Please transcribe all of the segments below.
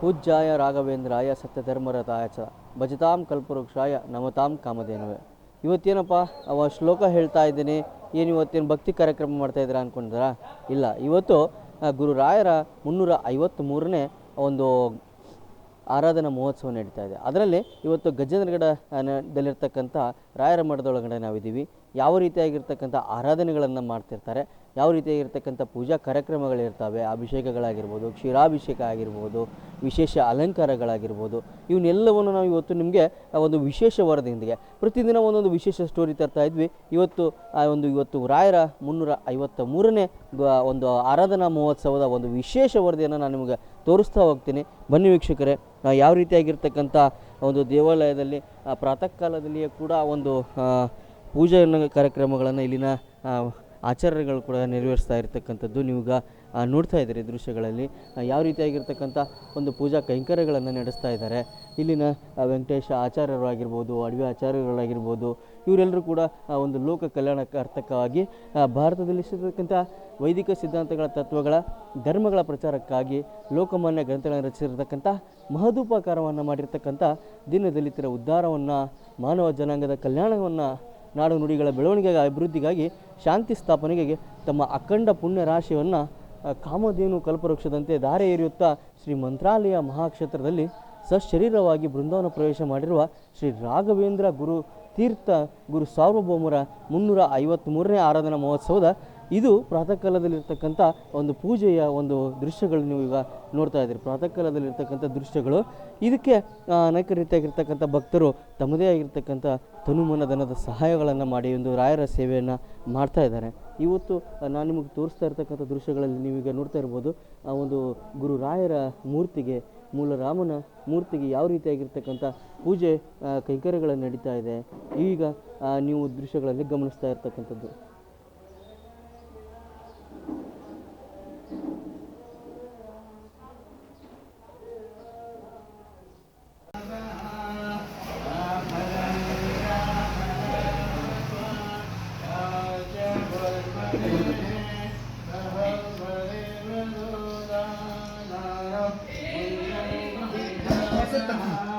ಪೂಜ್ಯಾಯ ರಾಘವೇಂದ್ರಾಯ ಸತ್ಯಧರ್ಮರತಾಯ ಚ ಭಜತಾಂ ಕಲ್ಪವೃಕ್ಷಾಯ ನಮತಾಂ ಕಾಮಧೇನವೇ. ಇವತ್ತೇನಪ್ಪ, ಅವ ಶ್ಲೋಕ ಹೇಳ್ತಾ ಇದ್ದೀನಿ, ಏನು ಇವತ್ತೇನು ಭಕ್ತಿ ಕಾರ್ಯಕ್ರಮ ಮಾಡ್ತಾ ಇದ್ದೀರಾ ಅಂದ್ಕೊಂಡಿದ್ದೀರಾ ಇಲ್ಲ, ಇವತ್ತು ಗುರುರಾಯರ ಗುರು ರಾಯರ ಮುನ್ನೂರ ಐವತ್ತ್ಮೂರನೇ ಒಂದು ಆರಾಧನಾ ಮಹೋತ್ಸವ ನಡೀತಾ ಇದೆ. ಅದರಲ್ಲಿ ಇವತ್ತು ಗಜೇಂದ್ರಗಢದಲ್ಲಿರ್ತಕ್ಕಂಥ ರಾಯರ ಮಠದೊಳಗಡೆ ನಾವಿದ್ದೀವಿ. ಯಾವ ರೀತಿಯಾಗಿರ್ತಕ್ಕಂಥ ಆರಾಧನೆಗಳನ್ನು ಮಾಡ್ತಿರ್ತಾರೆ ಯಾವ ರೀತಿಯಾಗಿರ್ತಕ್ಕಂಥ ಪೂಜಾ ಕಾರ್ಯಕ್ರಮಗಳಿರ್ತವೆ, ಅಭಿಷೇಕಗಳಾಗಿರ್ಬೋದು, ಕ್ಷೀರಾಭಿಷೇಕ ಆಗಿರ್ಬೋದು, ವಿಶೇಷ ಅಲಂಕಾರಗಳಾಗಿರ್ಬೋದು, ಇವನ್ನೆಲ್ಲವನ್ನು ನಾವು ಇವತ್ತು ನಿಮಗೆ ಒಂದು ವಿಶೇಷ ವರದಿಯೊಂದಿಗೆ ಪ್ರತಿದಿನ ಒಂದೊಂದು ವಿಶೇಷ ಸ್ಟೋರಿ ತರ್ತಾ ಇದ್ವಿ. ಇವತ್ತು ಆ ಒಂದು ಇವತ್ತು ರಾಯರ ಮುನ್ನೂರ ಐವತ್ತ ಮೂರನೇ ಒಂದು ಆರಾಧನಾ ಮಹೋತ್ಸವದ ಒಂದು ವಿಶೇಷ ವರದಿಯನ್ನು ನಾನು ನಿಮಗೆ ತೋರಿಸ್ತಾ ಹೋಗ್ತೀನಿ. ಬನ್ನಿ ವೀಕ್ಷಕರೇ ಯಾವ ರೀತಿಯಾಗಿರ್ತಕ್ಕಂಥ ಒಂದು ದೇವಾಲಯದಲ್ಲಿ ಪ್ರಾತಃ ಕಾಲದಲ್ಲಿಯೇ ಕೂಡ ಒಂದು ಪೂಜೆಯನ್ನು ಪೂಜೆ ಕಾರ್ಯಕ್ರಮಗಳನ್ನು ಇಲ್ಲಿನ ಆ, ಆಚಾರ್ಯಗಳು ಕೂಡ ನೆರವೇರಿಸ್ತಾ ಇರತಕ್ಕಂಥದ್ದು. ನೀವೀಗ ನೋಡ್ತಾ ಇದ್ದೀರಿ ದೃಶ್ಯಗಳಲ್ಲಿ. ಯಾವ ರೀತಿಯಾಗಿರ್ತಕ್ಕಂಥ ಒಂದು ಪೂಜಾ ಕೈಂಕರ್ಯಗಳನ್ನು ನಡೆಸ್ತಾ ಇದ್ದಾರೆ. ಇಲ್ಲಿನ ವೆಂಕಟೇಶ ಆಚಾರ್ಯರು ಆಗಿರ್ಬೋದು ಅಡವಿ ಆಚಾರ್ಯರುಗಳಾಗಿರ್ಬೋದು ಇವರೆಲ್ಲರೂ ಕೂಡ ಒಂದು ಲೋಕ ಕಲ್ಯಾಣಕಾರ್ಥಕವಾಗಿ ಭಾರತದಲ್ಲಿ ಸಿಗತಕ್ಕಂಥ ವೈದಿಕ ಸಿದ್ಧಾಂತಗಳ ತತ್ವಗಳ ಧರ್ಮಗಳ ಪ್ರಚಾರಕ್ಕಾಗಿ ಲೋಕಮಾನ್ಯ ಗ್ರಂಥಗಳನ್ನು ರಚಿಸಿರ್ತಕ್ಕಂಥ ಮಹದೂಪಕಾರವನ್ನು ಮಾಡಿರ್ತಕ್ಕಂಥ ದಿನದಲಿತರ ಉದ್ಧಾರವನ್ನು ಮಾನವ ಜನಾಂಗದ ಕಲ್ಯಾಣವನ್ನು ನಾಡು ನುಡಿಗಳ ಬೆಳವಣಿಗೆಗೆ ಅಭಿವೃದ್ಧಿಗಾಗಿ ಶಾಂತಿ ಸ್ಥಾಪನೆಗೆ ತಮ್ಮ ಅಖಂಡ ಪುಣ್ಯ ರಾಶಿಯನ್ನು ಕಾಮಧೇನು ಕಲ್ಪವೃಕ್ಷದಂತೆ ಧಾರೆ ಎರೆಯುತ್ತಾ ಶ್ರೀ ಮಂತ್ರಾಲಯ ಮಹಾಕ್ಷೇತ್ರದಲ್ಲಿ ಸಶರೀರವಾಗಿ ಬೃಂದಾವನ ಪ್ರವೇಶ ಮಾಡಿರುವ ಶ್ರೀ ರಾಘವೇಂದ್ರ ಗುರು ತೀರ್ಥ ಗುರು ಸಾರ್ವಭೌಮರ ಮುನ್ನೂರ ಐವತ್ತ್ಮೂರನೇ ಆರಾಧನಾ ಮಹೋತ್ಸವದ ಇದು ಪ್ರಾತಃ ಕಾಲದಲ್ಲಿರ್ತಕ್ಕಂಥ ಒಂದು ಪೂಜೆಯ ಒಂದು ದೃಶ್ಯಗಳು ನೀವು ಈಗ ನೋಡ್ತಾ ಇದ್ದೀರಿ. ಪ್ರಾತಃ ಕಾಲದಲ್ಲಿರ್ತಕ್ಕಂಥ ದೃಶ್ಯಗಳು. ಇದಕ್ಕೆ ಅನೇಕ ರೀತಿಯಾಗಿರ್ತಕ್ಕಂಥ ಭಕ್ತರು ತಮ್ಮದೇ ಆಗಿರ್ತಕ್ಕಂಥ ತನುಮನಧನದ ಸಹಾಯಗಳನ್ನು ಮಾಡಿ ಒಂದು ರಾಯರ ಸೇವೆಯನ್ನು ಮಾಡ್ತಾ ಇದ್ದಾರೆ. ಇವತ್ತು ನಾನು ನಿಮಗೆ ತೋರಿಸ್ತಾ ಇರ್ತಕ್ಕಂಥ ದೃಶ್ಯಗಳಲ್ಲಿ ನೀವೀಗ ನೋಡ್ತಾ ಇರ್ಬೋದು, ಆ, ಒಂದು ಗುರು ರಾಯರ ಮೂರ್ತಿಗೆ, ಮೂಲ ರಾಮನ ಮೂರ್ತಿಗೆ ಯಾವ ರೀತಿಯಾಗಿರ್ತಕ್ಕಂಥ ಪೂಜೆ ಕೈಂಕರ್ಯಗಳು ನಡೀತಾ ಇದೆ. ಈಗ ನೀವು ದೃಶ್ಯಗಳಲ್ಲಿ ಗಮನಿಸ್ತಾ ಇರ್ತಕ್ಕಂಥದ್ದು. 잘썼다.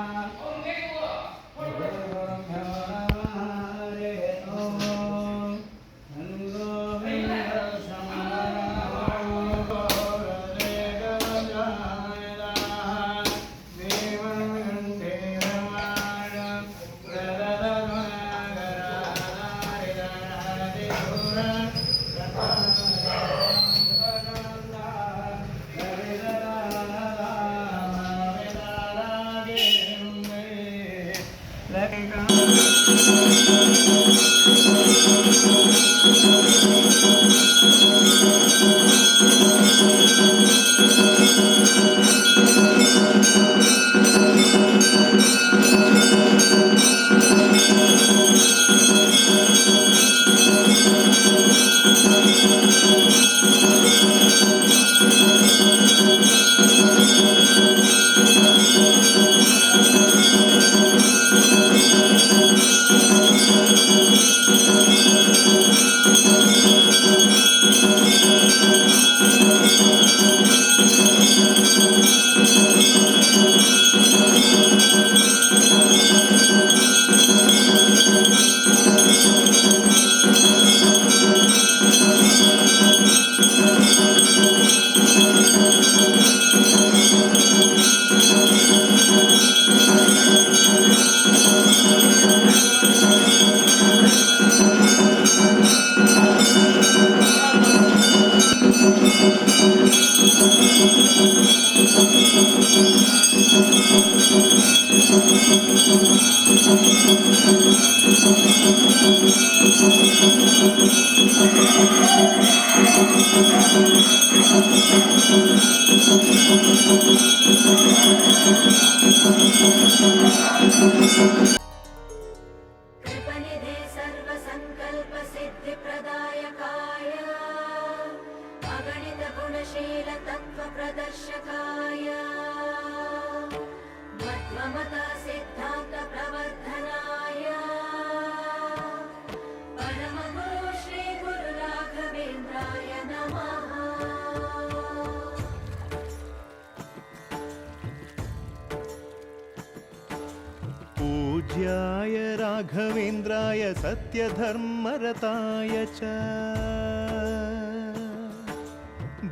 पूज्याय राघवेन्द्राय सत्यधर्मरताय च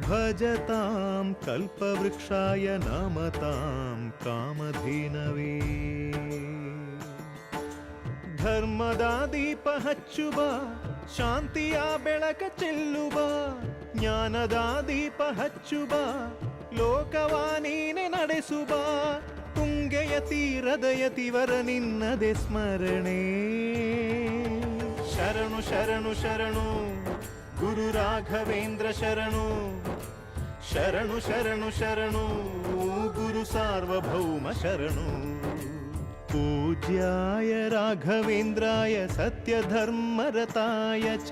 भजतां कल्पवृक्षाय नमतां कामधेनवे ಧರ್ಮದ ದೀಪ ಹಚ್ಚುವ ಶಾಂತಿಯ ಬೆಳಕ ಚೆಲ್ಲುವ ಜ್ಞಾನದ ದೀಪ ಹಚ್ಚುವ ಲೋಕವ ನೀನೆ ನಡೆಸುವ ತುಂಗೆಯ ತೀರದ ಯತಿವರ ನಿನ್ನದೆ ಸ್ಮರಣೆ ಶರಣು ಶರಣು ಶರಣು ಗುರು ರಾಘವೇಂದ್ರ ಶರಣು ಶರಣು ಶರಣು ಶರಣು ಗುರು ಸಾರ್ವಭೌಮ ಶರಣು पूज्याय राघवेन्द्राय सत्यधर्मरताय च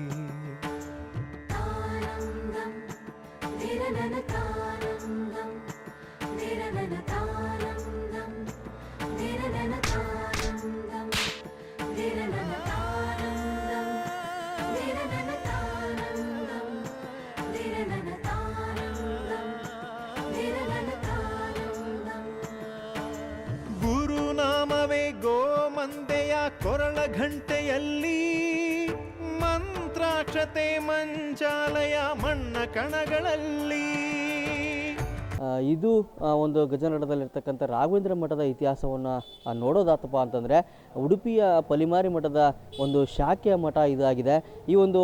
ಕೊರಳ ಘಂಟೆಯಲ್ಲಿ ಮಂತ್ರಾಕ್ಷತೆ ಮಂಜಾಲಯ ಮಣ್ಣ ಕಣಗಳಲ್ಲಿ ಇದು ಒಂದು ಗಜನಡದಲ್ಲಿರ್ತಕ್ಕಂಥ ರಾಘವೇಂದ್ರ ಮಠದ ಇತಿಹಾಸವನ್ನು ನೋಡೋದಾತಪ್ಪ ಅಂತಂದರೆ, ಉಡುಪಿಯ ಪಲಿಮಾರಿ ಮಠದ ಒಂದು ಶಾಖೆಯ ಮಠ ಇದಾಗಿದೆ. ಈ ಒಂದು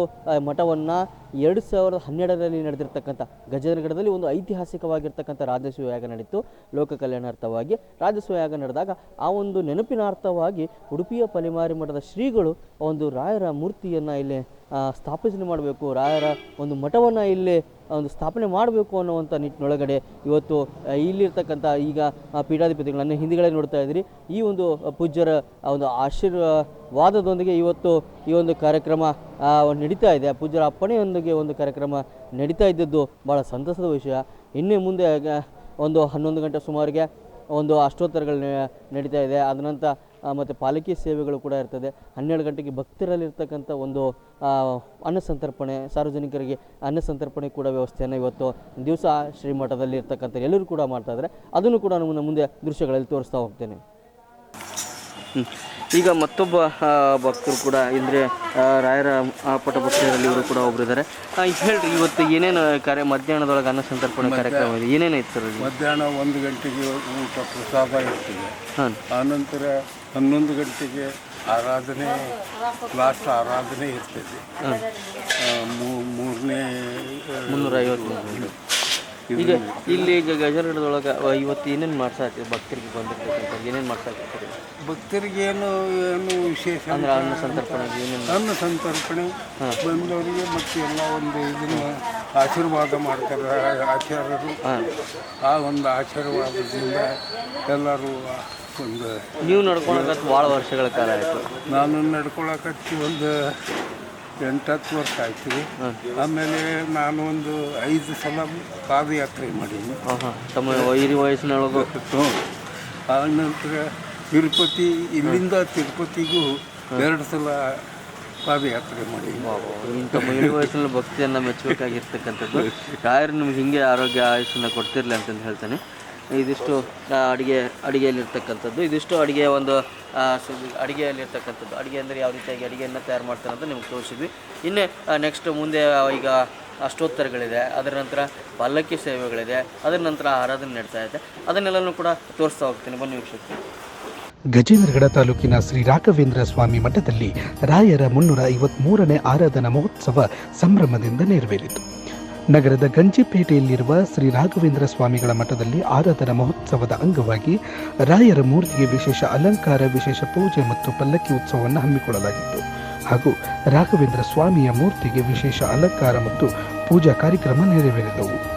ಮಠವನ್ನು ಎರಡು ಸಾವಿರದ ಹನ್ನೆರಡರಲ್ಲಿ ನಡೆದಿರ್ತಕ್ಕಂಥ ಗಜನಗಡದಲ್ಲಿ ಒಂದು ಐತಿಹಾಸಿಕವಾಗಿರ್ತಕ್ಕಂಥ ರಾಜಸ್ವ ಯಾಗ ನಡೀತು ಲೋಕ ಕಲ್ಯಾಣಾರ್ಥವಾಗಿ. ರಾಜಸ್ವ ಯಾಗ ನಡೆದಾಗ ಆ ಒಂದು ನೆನಪಿನಾರ್ಥವಾಗಿ ಉಡುಪಿಯ ಪಲಿಮಾರಿ ಮಠದ ಶ್ರೀಗಳು ಒಂದು ರಾಯರ ಮೂರ್ತಿಯನ್ನು ಇಲ್ಲಿ ಆ, ಸ್ಥಾಪಿಸಣೆ ಮಾಡಬೇಕು ರಾಯರ ಒಂದು ಮಠವನ್ನು ಇಲ್ಲಿ ಒಂದು ಸ್ಥಾಪನೆ ಮಾಡಬೇಕು ಅನ್ನುವಂಥ ನಿಟ್ಟಿನೊಳಗಡೆ ಇವತ್ತು ಇಲ್ಲಿರ್ತಕ್ಕಂಥ ಈಗ ಪೀಠಾಧಿಪತಿಗಳನ್ನು ಹಿಂದಿಗಳೇ ನೋಡ್ತಾ ಇದ್ದೀರಿ. ಈ ಒಂದು ಪೂಜ್ಯರ ಒಂದು ಆಶೀರ್ವಾದದೊಂದಿಗೆ ಇವತ್ತು ಈ ಒಂದು ಕಾರ್ಯಕ್ರಮ ನಡೀತಾ ಇದೆ. ಪೂಜ್ಯರ ಅಪ್ಪಣೆಯೊಂದಿಗೆ ಒಂದು ಕಾರ್ಯಕ್ರಮ ನಡೀತಾ ಇದ್ದದ್ದು ಭಾಳ ಸಂತಸದ ವಿಷಯ. ಇನ್ನೇ ಮುಂದೆ ಒಂದು ಹನ್ನೊಂದು ಗಂಟೆ ಸುಮಾರಿಗೆ ಒಂದು ಅಷ್ಟೋತ್ತರಗಳು ನಡೀತಾ ಇದೆ. ಅದ ನಂತರ ಮತ್ತು ಪಾಲಿಕೆ ಸೇವೆಗಳು ಕೂಡ ಇರ್ತದೆ. ಹನ್ನೆರಡು ಗಂಟೆಗೆ ಭಕ್ತರಲ್ಲಿರ್ತಕ್ಕಂಥ ಒಂದು ಅನ್ನ ಸಂತರ್ಪಣೆ, ಸಾರ್ವಜನಿಕರಿಗೆ ಅನ್ನ ಸಂತರ್ಪಣೆ ಕೂಡ ವ್ಯವಸ್ಥೆಯನ್ನು ಇವತ್ತು ದಿವಸ ಶ್ರೀಮಠದಲ್ಲಿ ಇರ್ತಕ್ಕಂಥ ಎಲ್ಲರೂ ಕೂಡ ಮಾಡ್ತಾ ಇದ್ದಾರೆ. ಅದನ್ನು ಕೂಡ ನಮ್ಮನ್ನು ಮುಂದೆ ದೃಶ್ಯಗಳಲ್ಲಿ ತೋರಿಸ್ತಾ ಹೋಗ್ತೇನೆ. ಈಗ ಮತ್ತೊಬ್ಬ ಭಕ್ತರು ಕೂಡ ಅಂದರೆ ರಾಯರ ಆ, ಪಟಭಕ್ತರಲ್ಲಿ ಇವರು ಕೂಡ ಒಬ್ಬರು ಇದ್ದಾರೆ ಹೇಳ್ರಿ ಇವತ್ತು ಏನೇನು ಕಾರ್ಯ ಮಧ್ಯಾಹ್ನದೊಳಗೆ ಅನ್ನ ಸಂತರ್ಪಣೆ ಕಾರ್ಯಕ್ರಮ ಇದೆ? ಏನೇನು ಇತ್ತು ಸರ್ ಮಧ್ಯಾಹ್ನ ಒಂದು ಗಂಟೆಗೆ ಊಟ ಪ್ರಸಾದ ಇರ್ತದೆ. ಹಾಂ. ಆನಂತರ ಹನ್ನೊಂದು ಗಂಟೆಗೆ ಆರಾಧನೆ ಲಾಸ್ಟ್ ಆರಾಧನೆ ಇರ್ತದೆ. ಮೂರನೇ ಮುನ್ನೂರೈವತ್ತು ಈಗ ಇಲ್ಲಿ ಈಗ ಗಜರಡದೊಳಗೆ ಇವತ್ತು ಏನೇನು ಮಾಡ್ಸಾಕ ಭಕ್ತರಿಗೆ ಬಂದಿರ್ತಕ್ಕಂಥ ಏನೇನು ಮಾಡ್ಸಾಕ ಭಕ್ತರಿಗೆ ಏನು ಏನು ವಿಶೇಷ ಅಂದ್ರೆ ಅನ್ನ ಸಂತರ್ಪಣೆ ಏನೇನು ಅನ್ನ ಸಂತರ್ಪಣೆ ಬಂದವರಿಗೆ ಮತ್ತೆ ಎಲ್ಲ ಒಂದು ಇದನ್ನ ಆಶೀರ್ವಾದ ಮಾಡ್ತಾರೆ ಆಚಾರ್ಯರು. ಆ ಒಂದು ಆಶೀರ್ವಾದದಿಂದ ಎಲ್ಲರೂ ಒಂದು ನೀವು ನಡ್ಕೊಳಕತ್ತು ಭಾಳ ವರ್ಷಗಳ ಕಾಲ ಆಯಿತು. ನಾನು ನಡ್ಕೊಳಕತ್ತಿ ಒಂದು ಎಂಟತ್ತು ವರ್ಷ ಆಯ್ತು. ಆಮೇಲೆ ನಾನು ಒಂದು ಐದು ಸಲ ಪಾದಯಾತ್ರೆ ಮಾಡೀನಿ ತಮ್ಮ ಐದು ವಯಸ್ಸಿನೊಳಗೆ? ಹ್ಮ್. ಆ ನಂತರ ತಿರುಪತಿ ಇಲ್ಲಿಂದ ತಿರುಪತಿಗೂ ಎರಡು ಸಲ ಪಾದಯಾತ್ರೆ ಮಾಡಿ ಇಂಥ ಮಹಿಳೆ ವಯಸ್ಸಿನಲ್ಲಿ ಭಕ್ತಿಯನ್ನು ಮೆಚ್ಚಬೇಕಾಗಿರ್ತಕ್ಕಂಥದ್ದು. ಯಾರು ನಿಮ್ಗೆ ಹಿಂಗೆ ಆರೋಗ್ಯ ಆಯುಷನ್ನು ಕೊಡ್ತಿರ್ಲಿ ಅಂತಂದು ಹೇಳ್ತಾನೆ. ಇದಿಷ್ಟು ಅಡುಗೆ, ಅಡುಗೆಯಲ್ಲಿರ್ತಕ್ಕಂಥದ್ದು. ಇದಿಷ್ಟು ಅಡುಗೆ ಒಂದು ಅಡುಗೆಯಲ್ಲಿರ್ತಕ್ಕಂಥದ್ದು. ಅಡುಗೆ ಅಂದರೆ ಯಾವ ರೀತಿಯಾಗಿ ಅಡುಗೆಯನ್ನು ತಯಾರು ಮಾಡ್ತಾರೆ ಅಂತ ನಿಮ್ಗೆ ತೋರಿಸಿದ್ವಿ. ಇನ್ನೇ ನೆಕ್ಸ್ಟ್ ಮುಂದೆ ಈಗ ಅಷ್ಟೋತ್ತರಗಳಿದೆ. ಅದರ ನಂತರ ಪಲ್ಲಕ್ಕಿ ಸೇವೆಗಳಿದೆ. ಅದರ ನಂತರ ಆರಾಧನೆ ನಡೀತಾ ಇದೆ. ಅದನ್ನೆಲ್ಲನೂ ಕೂಡ ತೋರಿಸ್ತಾ ಹೋಗ್ತೀನಿ. ಬನ್ನಿ ವೀಕ್ಷಕ್ಕೆ ಗಜೇಂದ್ರಗಡ ತಾಲೂಕಿನ ಶ್ರೀ ರಾಘವೇಂದ್ರ ಸ್ವಾಮಿ ಮಠದಲ್ಲಿ ರಾಯರ ಮುನ್ನೂರ ಐವತ್ಮೂರನೇ ಆರಾಧನಾ ಮಹೋತ್ಸವ ಸಂಭ್ರಮದಿಂದ ನೆರವೇರಿತು. ನಗರದ ಗಂಜಿಪೇಟೆಯಲ್ಲಿರುವ ಶ್ರೀ ರಾಘವೇಂದ್ರ ಸ್ವಾಮಿಗಳ ಮಠದಲ್ಲಿ ಆರಾಧನಾ ಮಹೋತ್ಸವದ ಅಂಗವಾಗಿ ರಾಯರ ಮೂರ್ತಿಗೆ ವಿಶೇಷ ಅಲಂಕಾರ, ವಿಶೇಷ ಪೂಜೆ ಮತ್ತು ಪಲ್ಲಕ್ಕಿ ಉತ್ಸವವನ್ನು ಹಮ್ಮಿಕೊಳ್ಳಲಾಗಿತ್ತು. ಹಾಗೂ ರಾಘವೇಂದ್ರ ಸ್ವಾಮಿಯ ಮೂರ್ತಿಗೆ ವಿಶೇಷ ಅಲಂಕಾರ ಮತ್ತು ಪೂಜಾ ಕಾರ್ಯಕ್ರಮ ನೆರವೇರಿದವು.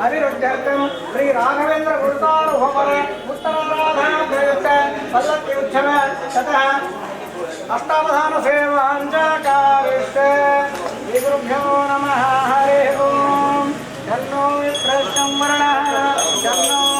అభిరుద్ధ్యర్థం శ్రీ రాఘవేంద్ర గురుతారుహోమర ఉత్తరారాధాయుక్త పల్లకి ఉత్సవ శత. అష్టావధాన సేవాంజకారిస్తే శ్రీ గురుభ్యో నమ హరి ఓం. ధన్నో విప్రశ్నం వరణ. ధన్నో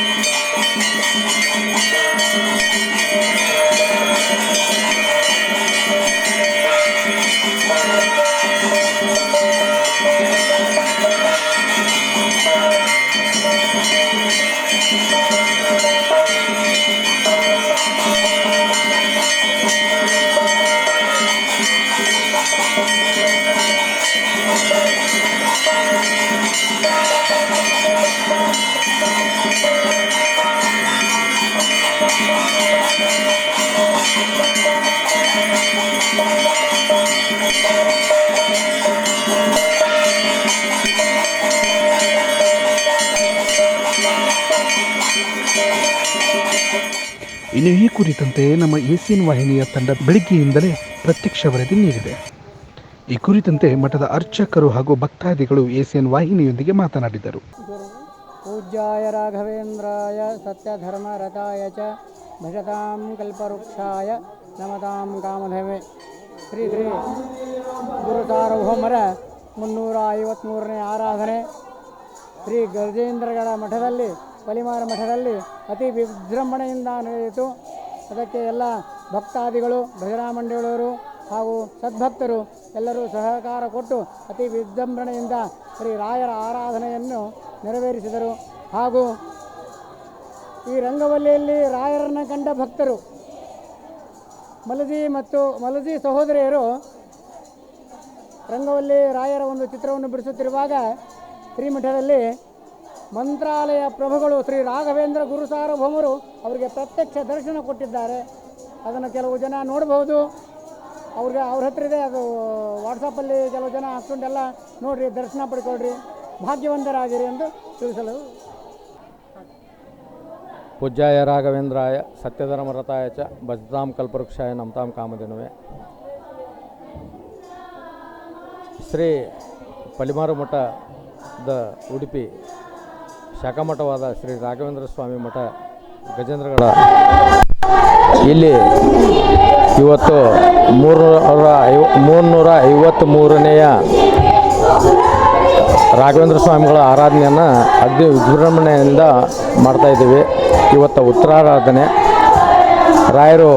ಇನ್ನು ಈ ಕುರಿತಂತೆ ನಮ್ಮ ಏಸಿಯನ್ ವಾಹಿನಿಯ ತಂಡ ಬೆಳಿಗ್ಗೆಯಿಂದಲೇ ಪ್ರತ್ಯಕ್ಷ ವರದಿ ನೀಡಿದೆ. ಈ ಕುರಿತಂತೆ ಮಠದ ಅರ್ಚಕರು ಹಾಗೂ ಭಕ್ತಾದಿಗಳು ಏಸಿಯನ್ ವಾಹಿನಿಯೊಂದಿಗೆ ಮಾತನಾಡಿದರು. ಪೂಜ್ಯಾಯ ರಾಘವೇಂದ್ರಾಯ ಸತ್ಯಧರ್ಮರತಾಯ ಚ ಭಜತಾಂ ಕಲ್ಪವೃಕ್ಷಾಯ ನಮತಾಂ ಕಾಮಧವೆ. ಶ್ರೀ ಶ್ರೀ ಗುರುಸಾರ್ವಭೌಮರ ಮುನ್ನೂರ ಐವತ್ತ್ಮೂರನೇ ಆರಾಧನೆ ಶ್ರೀ ಗಜೇಂದ್ರಗಳ ಮಠದಲ್ಲಿ ಪಲಿಮಾರ ಮಠದಲ್ಲಿ ಅತಿ ವಿಜೃಂಭಣೆಯಿಂದ ನಡೆಯಿತು. ಅದಕ್ಕೆ ಎಲ್ಲ ಭಕ್ತಾದಿಗಳು ಭಜನಾ ಹಾಗೂ ಸದ್ಭಕ್ತರು ಎಲ್ಲರೂ ಸಹಕಾರ ಕೊಟ್ಟು ಅತಿ ವಿಜೃಂಭಣೆಯಿಂದ ಶ್ರೀ ರಾಯರ ಆರಾಧನೆಯನ್ನು ನೆರವೇರಿಸಿದರು. ಹಾಗೂ ಈ ರಂಗವಲ್ಲಿಯಲ್ಲಿ ರಾಯರನ್ನು ಕಂಡ ಭಕ್ತರು, ಮಲಜಿ ಮತ್ತು ಮಲಜಿ ಸಹೋದರಿಯರು ರಂಗವಲ್ಲಿ ರಾಯರ ಒಂದು ಚಿತ್ರವನ್ನು ಬಿಡಿಸುತ್ತಿರುವಾಗ ಶ್ರೀಮಠದಲ್ಲಿ ಮಂತ್ರಾಲಯ ಪ್ರಭುಗಳು ಶ್ರೀ ರಾಘವೇಂದ್ರ ಗುರು ಸಾರ್ವಭೌಮರು ಅವರಿಗೆ ಪ್ರತ್ಯಕ್ಷ ದರ್ಶನ ಕೊಟ್ಟಿದ್ದಾರೆ. ಅದನ್ನು ಕೆಲವು ಜನ ನೋಡಬಹುದು. ಅವ್ರಿಗೆ ಅವ್ರ ಹತ್ರ ಇದೆ, ಅದು ವಾಟ್ಸಪ್ಪಲ್ಲಿ ಕೆಲವು ಜನ ಹಾಕ್ಕೊಂಡೆಲ್ಲ ನೋಡಿರಿ, ದರ್ಶನ ಪಡ್ಕೊಳ್ರಿ, ಭಾಗ್ಯವಂತರಾಗಿರಿ ಎಂದು ತಿಳಿಸಲು. ಪೂಜ್ಯಾಯ ರಾಘವೇಂದ್ರಾಯ ಸತ್ಯಧರ್ಮರತಾಯ ಚ ಭಜತಾಂ ಕಲ್ಪವೃಕ್ಷಾಯ ನಮತಾಂ ಕಾಮಧೇನುವೆ. ಶ್ರೀ ಪಲಿಮಾರು ಮಠದ ಉಡುಪಿ ಶಾಖಾಮಠವಾದ ಶ್ರೀ ರಾಘವೇಂದ್ರ ಸ್ವಾಮಿ ಮಠ ಗಜೇಂದ್ರಗಡ. ಇಲ್ಲಿ ಇವತ್ತು ಮೂರ್ನೂರ ಐವ, ಮೂರ್ನೂರ ಐವತ್ತ್ ಮೂರನೆಯ ರಾಘವೇಂದ್ರ ಸ್ವಾಮಿಗಳ ಆರಾಧನೆಯನ್ನು ಅಗ್ನಿ ವಿಜೃಂಭಣೆಯಿಂದ ಮಾಡ್ತಾಯಿದ್ದೀವಿ ಇವತ್ತು ಉತ್ತರಾರಾಧನೆ. ರಾಯರು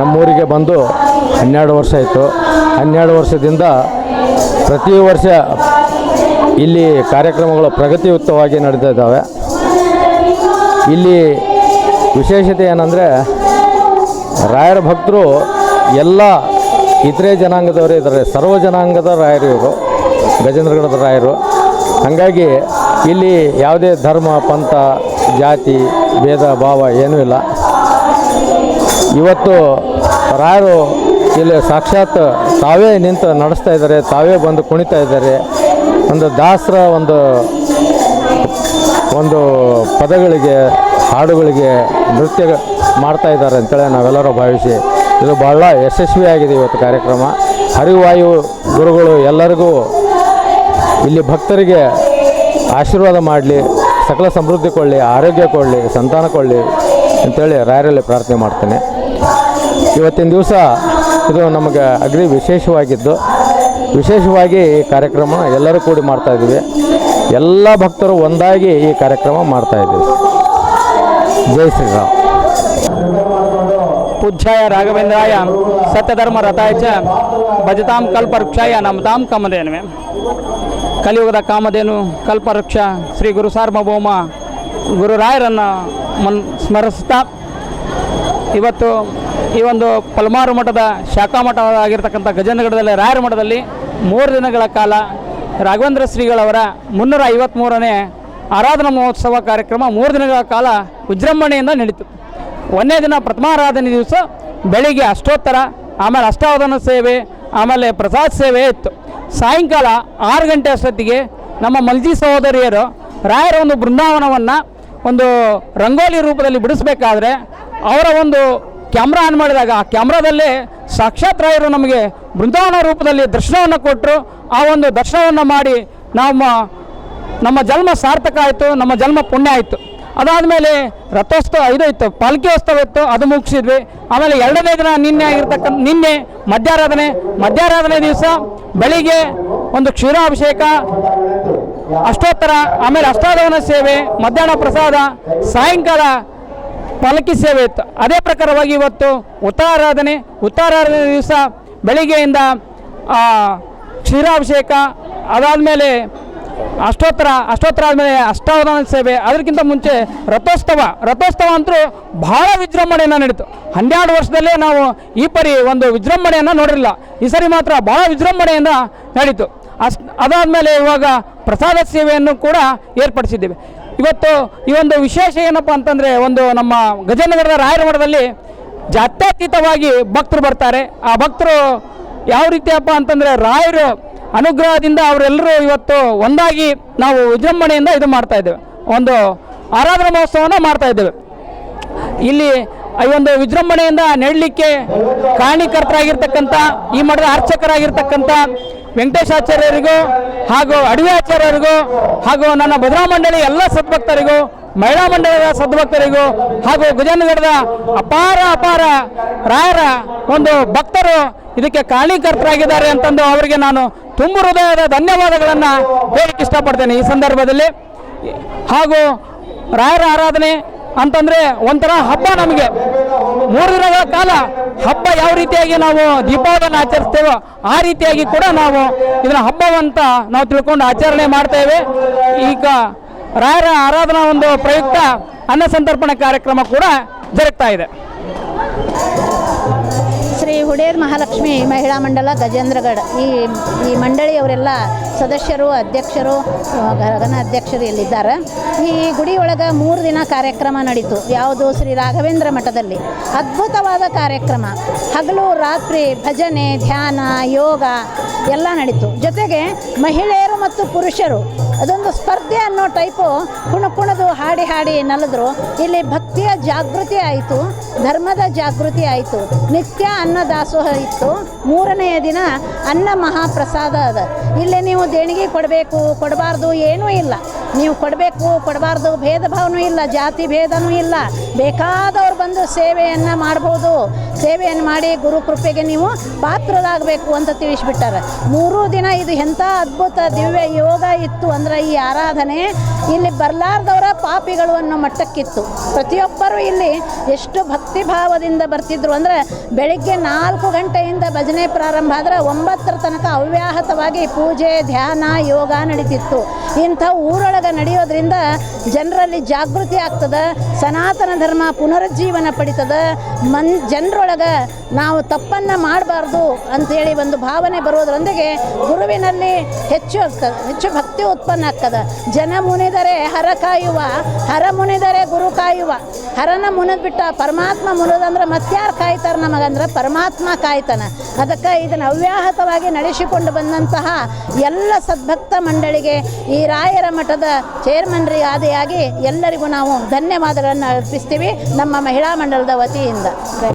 ನಮ್ಮೂರಿಗೆ ಬಂದು ಹನ್ನೆರಡು ವರ್ಷ ಆಯಿತು. ಹನ್ನೆರಡು ವರ್ಷದಿಂದ ಪ್ರತಿ ವರ್ಷ ಇಲ್ಲಿ ಕಾರ್ಯಕ್ರಮಗಳು ಪ್ರಗತಿಯುತವಾಗಿ ನಡೀತಾ ಇದ್ದಾವೆ. ಇಲ್ಲಿ ವಿಶೇಷತೆ ಏನಂದರೆ, ರಾಯರ ಭಕ್ತರು ಎಲ್ಲ ಇತರೆ ಜನಾಂಗದವರು ಇದ್ದಾರೆ. ಸರ್ವ ಜನಾಂಗದ ರಾಯರು ಇವರು ಗಜೇಂದ್ರಗಢದ ರಾಯರು. ಹಾಗಾಗಿ ಇಲ್ಲಿ ಯಾವುದೇ ಧರ್ಮ, ಪಂಥ, ಜಾತಿ, ಭೇದ, ಭಾವ ಏನೂ ಇಲ್ಲ. ಇವತ್ತು ರಾಯರು ಇಲ್ಲಿ ಸಾಕ್ಷಾತ್ ತಾವೇ ನಿಂತು ನಡೆಸ್ತಾ ಇದ್ದಾರೆ, ತಾವೇ ಬಂದು ಕುಣಿತಾ ಇದ್ದಾರೆ. ಒಂದು ದಾಸರ ಒಂದು ಒಂದು ಪದಗಳಿಗೆ, ಹಾಡುಗಳಿಗೆ ನೃತ್ಯ ಮಾಡ್ತಾ ಇದ್ದಾರೆ ಅಂತೇಳಿ ನಾವೆಲ್ಲರೂ ಭಾವಿಸಿ. ಇದು ಭಾಳ ಯಶಸ್ವಿಯಾಗಿದೆ ಇವತ್ತು ಕಾರ್ಯಕ್ರಮ. ಹರಿವಾಯು ಗುರುಗಳು ಎಲ್ಲರಿಗೂ ಇಲ್ಲಿ ಭಕ್ತರಿಗೆ ಆಶೀರ್ವಾದ ಮಾಡಲಿ, ಸಕಲ ಸಮೃದ್ಧಿ ಕೊಡಲಿ, ಆರೋಗ್ಯ ಕೊಡಲಿ, ಸಂತಾನ ಕೊಡಲಿ ಅಂತೇಳಿ ರಾಯರಲ್ಲಿ ಪ್ರಾರ್ಥನೆ ಮಾಡ್ತೇನೆ. ಇವತ್ತಿನ ದಿವಸ ಇದು ನಮಗೆ ಅಗ್ರಿ ವಿಶೇಷವಾಗಿದ್ದು ವಿಶೇಷವಾಗಿ ಈ ಕಾರ್ಯಕ್ರಮ ಎಲ್ಲರೂ ಕೂಡಿ ಮಾಡ್ತಾ ಇದ್ದೀವಿ. ಎಲ್ಲ ಭಕ್ತರು ಒಂದಾಗಿ ಈ ಕಾರ್ಯಕ್ರಮ ಮಾಡ್ತಾ ಇದ್ದೀವಿ. ಜೈ ಶ್ರೀರಾಮ್. ಪೂಜ್ಯಾಯ ರಾಘವೇಂದ್ರಾಯ, ಸತ್ಯಧರ್ಮ ರಥಾಯ ಚ ಭಜತಾಂ ಕಲ್ಪವೃಕ್ಷಾಯ, ನಮತಾಂ ಕಾಮಧೇನುವೆ. ಕಲಿಯುಗದ ಕಾಮಧೇನು, ಕಲ್ಪವೃಕ್ಷ, ಶ್ರೀ ಗುರು ಸಾರ್ವಭೌಮ ಗುರುರಾಯರನ್ನು ಮನ್, ಸ್ಮರಿಸ್ತಾ ಇವತ್ತು ಈ ಒಂದು ಪಲ್ಮಾರು ಮಠದ ಶಾಖಾ ಮಠವಾಗಿರ್ತಕ್ಕಂಥ ಗಜೇಂದ್ರಗಢದಲ್ಲಿ ರಾಯರ ಮಠದಲ್ಲಿ ಮೂರು ದಿನಗಳ ಕಾಲ ರಾಘವೇಂದ್ರ ಶ್ರೀಗಳವರ ಮುನ್ನೂರ ಐವತ್ತ್ಮೂರನೇ ಆರಾಧನಾ ಮಹೋತ್ಸವ ಕಾರ್ಯಕ್ರಮ ಮೂರು ದಿನಗಳ ಕಾಲ ವಿಜೃಂಭಣೆಯಿಂದ ನಡೀತು. ಒಂದನೇ ದಿನ ಪ್ರಥಮಾರಾಧನೆ ದಿವಸ ಬೆಳಿಗ್ಗೆ ಅಷ್ಟೋತ್ತರ, ಆಮೇಲೆ ಅಷ್ಟಾವಧನ ಸೇವೆ, ಆಮೇಲೆ ಪ್ರಸಾದ ಸೇವೆ ಇತ್ತು. ಸಾಯಂಕಾಲ ಆರು ಗಂಟೆ ಅಷ್ಟೊತ್ತಿಗೆ ನಮ್ಮ ಮಲ್ಜಿ ಸಹೋದರಿಯರು ರಾಯರ ಒಂದು ಬೃಂದಾವನವನ್ನು ಒಂದು ರಂಗೋಲಿ ರೂಪದಲ್ಲಿ ಬಿಡಿಸಬೇಕಾದ್ರೆ ಅವರ ಒಂದು ಕ್ಯಾಮ್ರಾ ಆನ್ ಮಾಡಿದಾಗ ಆ ಕ್ಯಾಮ್ರಾದಲ್ಲೇ ಸಾಕ್ಷಾತ್ ರಾಯರು ನಮಗೆ ಬೃಂದಾವನ ರೂಪದಲ್ಲಿ ದರ್ಶನವನ್ನು ಕೊಟ್ಟರು. ಆ ಒಂದು ದರ್ಶನವನ್ನು ಮಾಡಿ ನಮ್ಮ ನಮ್ಮ ಜನ್ಮ ಸಾರ್ಥಕ ಆಯಿತು, ನಮ್ಮ ಜನ್ಮ ಪುಣ್ಯ ಆಯಿತು. ಅದಾದಮೇಲೆ ರಥೋತ್ಸವ ಇದು ಇತ್ತು, ಪಾಲ್ಕಿ ಉತ್ಸವ ಇತ್ತು, ಅದು ಮುಗಿಸಿದ್ವಿ. ಆಮೇಲೆ ಎರಡನೇ ದಿನ ನಿನ್ನೆ ಆಗಿರ್ತಕ್ಕಂಥ ನಿನ್ನೆ ಮಧ್ಯಾರಾಧನೆ ಮಧ್ಯಾರಾಧನೆ ದಿವಸ ಬೆಳಿಗ್ಗೆ ಒಂದು ಕ್ಷೀರಾಭಿಷೇಕ, ಅಷ್ಟೋತ್ತರ, ಆಮೇಲೆ ಅಷ್ಟಾದವನ ಸೇವೆ, ಮಧ್ಯಾಹ್ನ ಪ್ರಸಾದ, ಸಾಯಂಕಾಲ ಪಾಲಕಿ ಸೇವೆ ಇತ್ತು ಅದೇ ಪ್ರಕಾರವಾಗಿ ಇವತ್ತು ಉತ್ತಾರಾಧನೆ ಉತ್ತಾರಾಧನೆ ದಿವಸ ಬೆಳಿಗ್ಗೆಯಿಂದ ಕ್ಷೀರಾಭಿಷೇಕ, ಅದಾದಮೇಲೆ ಅಷ್ಟೋತ್ತರ ಅಷ್ಟೋತ್ತರ ಆದಮೇಲೆ ಅಷ್ಟಾವಧಾನ ಸೇವೆ. ಅದಕ್ಕಿಂತ ಮುಂಚೆ ರಥೋತ್ಸವ ರಥೋತ್ಸವ ಅಂತೂ ಬಹಳ ವಿಜೃಂಭಣೆಯನ್ನು ನಡೀತು. ಹನ್ನೆರಡು ವರ್ಷದಲ್ಲೇ ನಾವು ಈ ಪರಿ ಒಂದು ವಿಜೃಂಭಣೆಯನ್ನು ನೋಡಿರಲಿಲ್ಲ. ಈ ಸರಿ ಮಾತ್ರ ಬಹಳ ವಿಜೃಂಭಣೆಯಿಂದ ನಡೀತು. ಅಷ್ಟು, ಅದಾದಮೇಲೆ ಇವಾಗ ಪ್ರಸಾದ ಸೇವೆಯನ್ನು ಕೂಡ ಏರ್ಪಡಿಸಿದ್ದೇವೆ. ಇವತ್ತು ಈ ಒಂದು ವಿಶೇಷ ಏನಪ್ಪ ಅಂತಂದರೆ ಒಂದು ನಮ್ಮ ಗಜನಗರದ ರಾಯರ ಮಠದಲ್ಲಿ ಜಾತ್ಯತೀತವಾಗಿ ಭಕ್ತರು ಬರ್ತಾರೆ. ಆ ಭಕ್ತರು ಯಾವ ರೀತಿಯಪ್ಪ ಅಂತಂದರೆ ರಾಯರು ಅನುಗ್ರಹದಿಂದ ಅವರೆಲ್ಲರೂ ಇವತ್ತು ಒಂದಾಗಿ ನಾವು ವಿಜೃಂಭಣೆಯಿಂದ ಇದು ಮಾಡ್ತಾ ಇದ್ದೇವೆ. ಒಂದು ಆರಾಧನಾ ಮಹೋತ್ಸವನ ಮಾಡ್ತಾ ಇದ್ದೇವೆ. ಇಲ್ಲಿ ಈ ಒಂದು ವಿಜೃಂಭಣೆಯಿಂದ ನೆಡಲಿಕ್ಕೆ ಕಾರಣೀಕರ್ತರಾಗಿರ್ತಕ್ಕಂಥ ಈ ಮಠದ ಅರ್ಚಕರಾಗಿರ್ತಕ್ಕಂಥ ವೆಂಕಟೇಶಾಚಾರ್ಯರಿಗೂ ಹಾಗೂ ಅಡವಿ ಆಚಾರ್ಯರಿಗೂ ಹಾಗೂ ನನ್ನ ಭದ್ರಾ ಮಂಡಳಿ ಎಲ್ಲ ಸದ್ಭಕ್ತರಿಗೂ, ಮಹಿಳಾ ಮಂಡಳದ ಸದ್ಭಕ್ತರಿಗೂ ಹಾಗೂ ಗುಜನಗಡದ ಅಪಾರ ಅಪಾರ ರಾಯರ ಒಂದು ಭಕ್ತರು ಇದಕ್ಕೆ ಕಾರಣೀಕರ್ತರಾಗಿದ್ದಾರೆ ಅಂತಂದು ಅವರಿಗೆ ನಾನು ತುಂಬ ಹೃದಯದ ಧನ್ಯವಾದಗಳನ್ನು ಹೇಳಕ್ಕೆ ಇಷ್ಟಪಡ್ತೇನೆ. ಈ ಸಂದರ್ಭದಲ್ಲಿ ಹಾಗೂ ರಾಯರ ಆರಾಧನೆ ಅಂತಂದರೆ ಒಂಥರ ಹಬ್ಬ ನಮಗೆ. ಮೂರು ದಿನಗಳ ಕಾಲ ಹಬ್ಬ ಯಾವ ರೀತಿಯಾಗಿ ನಾವು ದೀಪಾವಳಿಯನ್ನು ಆಚರಿಸ್ತೇವೋ ಆ ರೀತಿಯಾಗಿ ಕೂಡ ನಾವು ಇದನ್ನ ಹಬ್ಬವಂತ ನಾವು ತಿಳ್ಕೊಂಡು ಆಚರಣೆ ಮಾಡ್ತೇವೆ ಈಗ ರಾಯರ ಆರಾಧನಾ ಒಂದು ಪ್ರಯುಕ್ತ ಅನ್ನ ಸಂತರ್ಪಣೆ ಕಾರ್ಯಕ್ರಮ ಕೂಡ ಜರುಗ್ತಾ ಇದೆ. ಶ್ರೀ ಹುಡೇರ್ ಮಹಾಲಕ್ಷ್ಮಿ ಮಹಿಳಾ ಮಂಡಲ, ಗಜೇಂದ್ರಗಢ. ಈ ಈ ಮಂಡಳಿಯವರೆಲ್ಲ ಸದಸ್ಯರು, ಅಧ್ಯಕ್ಷರು ಗಗನ ಅಧ್ಯಕ್ಷರು ಇಲ್ಲಿದ್ದಾರೆ. ಈ ಗುಡಿ ಒಳಗೆ ಮೂರು ದಿನ ಕಾರ್ಯಕ್ರಮ ನಡೀತು. ಯಾವುದು ಶ್ರೀ ರಾಘವೇಂದ್ರ ಮಠದಲ್ಲಿ. ಅದ್ಭುತವಾದ ಕಾರ್ಯಕ್ರಮ. ಹಗಲು, ರಾತ್ರಿ, ಭಜನೆ, ಧ್ಯಾನ, ಯೋಗ ಎಲ್ಲ ನಡೀತು. ಜೊತೆಗೆ ಮಹಿಳೆಯರು ಮತ್ತು ಪುರುಷರು, ಅದೊಂದು ಸ್ಪರ್ಧೆ ಅನ್ನೋ ಟೈಪು ಕುಣ ಕುಣದು ಹಾಡಿ ಹಾಡಿ ನಲಿದ್ರು. ಇಲ್ಲಿ ಭಕ್ತಿಯ ಜಾಗೃತಿ ಆಯಿತು, ಧರ್ಮದ ಜಾಗೃತಿ ಆಯಿತು. ನಿತ್ಯ ಅನ್ನ ದಾಸೋಹ ಇತ್ತು ಮೂರನೆಯ ದಿನ ಅನ್ನ ಮಹಾಪ್ರಸಾದ ಅದ. ಇಲ್ಲಿ ನೀವು ದೇಣಿಗೆ ಕೊಡಬೇಕು, ಕೊಡಬಾರ್ದು ಏನೂ ಇಲ್ಲ. ನೀವು ಕೊಡಬೇಕು, ಕೊಡಬಾರ್ದು ಭೇದ ಭಾವನೂ ಇಲ್ಲ, ಜಾತಿ ಭೇದನೂ ಇಲ್ಲ. ಬೇಕಾದವ್ರು ಬಂದು ಸೇವೆಯನ್ನು ಮಾಡ್ಬೋದು. ಸೇವೆಯನ್ನು ಮಾಡಿ ಗುರು ಕೃಪೆಗೆ ನೀವು ಪಾತ್ರರಾಗಬೇಕು ಅಂತ ತಿಳಿಸ್ಬಿಟ್ಟಾರೆ. ಮೂರೂ ದಿನ ಇದು ಎಂಥ ಅದ್ಭುತ ದಿವ್ಯ ಯೋಗ ಇತ್ತು ಅಂದ್ರೆ ಈ ಆರಾಧನೆ ಇಲ್ಲಿ ಬರಲಾರ್ದವರ ಪಾಪಿಗಳು ಅನ್ನೋ ಮಟ್ಟಕ್ಕಿತ್ತು. ಪ್ರತಿಯೊಬ್ಬರು ಇಲ್ಲಿ ಎಷ್ಟು ಭಕ್ತಿ ಭಾವದಿಂದ ಬರ್ತಿದ್ರು ಅಂದರೆ ಬೆಳಿಗ್ಗೆ ನಾಲ್ಕು ಗಂಟೆಯಿಂದ ಭಜನೆ ಪ್ರಾರಂಭ ಆದರೆ ಒಂಬತ್ತರ ತನಕ ಅವ್ಯಾಹತವಾಗಿ ಪೂಜೆ, ಧ್ಯಾನ, ಯೋಗ ನಡೀತಿತ್ತು. ಇಂಥ ಊರೊಳಗೆ ನಡೆಯೋದ್ರಿಂದ ಜನರಲ್ಲಿ ಜಾಗೃತಿ ಆಗ್ತದೆ, ಸನಾತನ ಧರ್ಮ ಪುನರುಜ್ಜೀವನ ಪಡಿತದ, ಮನ್ ಜನರೊಳಗೆ ನಾವು ತಪ್ಪನ್ನು ಮಾಡಬಾರ್ದು ಅಂಥೇಳಿ ಒಂದು ಭಾವನೆ ಬರೋದ್ರೊಂದಿಗೆ ಗುರುವಿನಲ್ಲಿ ಹೆಚ್ಚು ಆಗ್ತದೆ, ಹೆಚ್ಚು ಭಕ್ತಿ ಉತ್ಪನ್ನ ಆಗ್ತದೆ. ಜನ ಮುನಿದರೆ ಹರ ಕಾಯುವ, ಹರ ಮುನಿದರೆ ಗುರು ಕಾಯುವ. ಹರನ ಮುನಿದ್ಬಿಟ್ಟ ಪರಮಾತ್ಮ ಮುನಿದಂದ್ರೆ ಮತ್ಯಾರು ಕಾಯ್ತಾರೆ ನಮಗಂದ್ರೆ ಪರಮಾತ್ಮ ಕಾಯ್ತಾನ. ಅದಕ್ಕೆ ಇದನ್ನು ಅವ್ಯಾಹತವಾಗಿ ನಡೆಸಿಕೊಂಡು ಬಂದಂತಹ ಎಲ್ಲ ಸದ್ಭಕ್ತ ಮಂಡಳಿಗೆ ಈ ರಾಯರ ಮಠದ ಚೇರ್ಮನ್ರಿ ಆದಿಯಾಗಿ ಎಲ್ಲರಿಗೂ ನಾವು ಧನ್ಯವಾದಗಳನ್ನು ಅರ್ಪಿಸ್ತೀವಿ ನಮ್ಮ ಮಹಿಳಾ ಮಂಡಲದ ವತಿಯಿಂದ.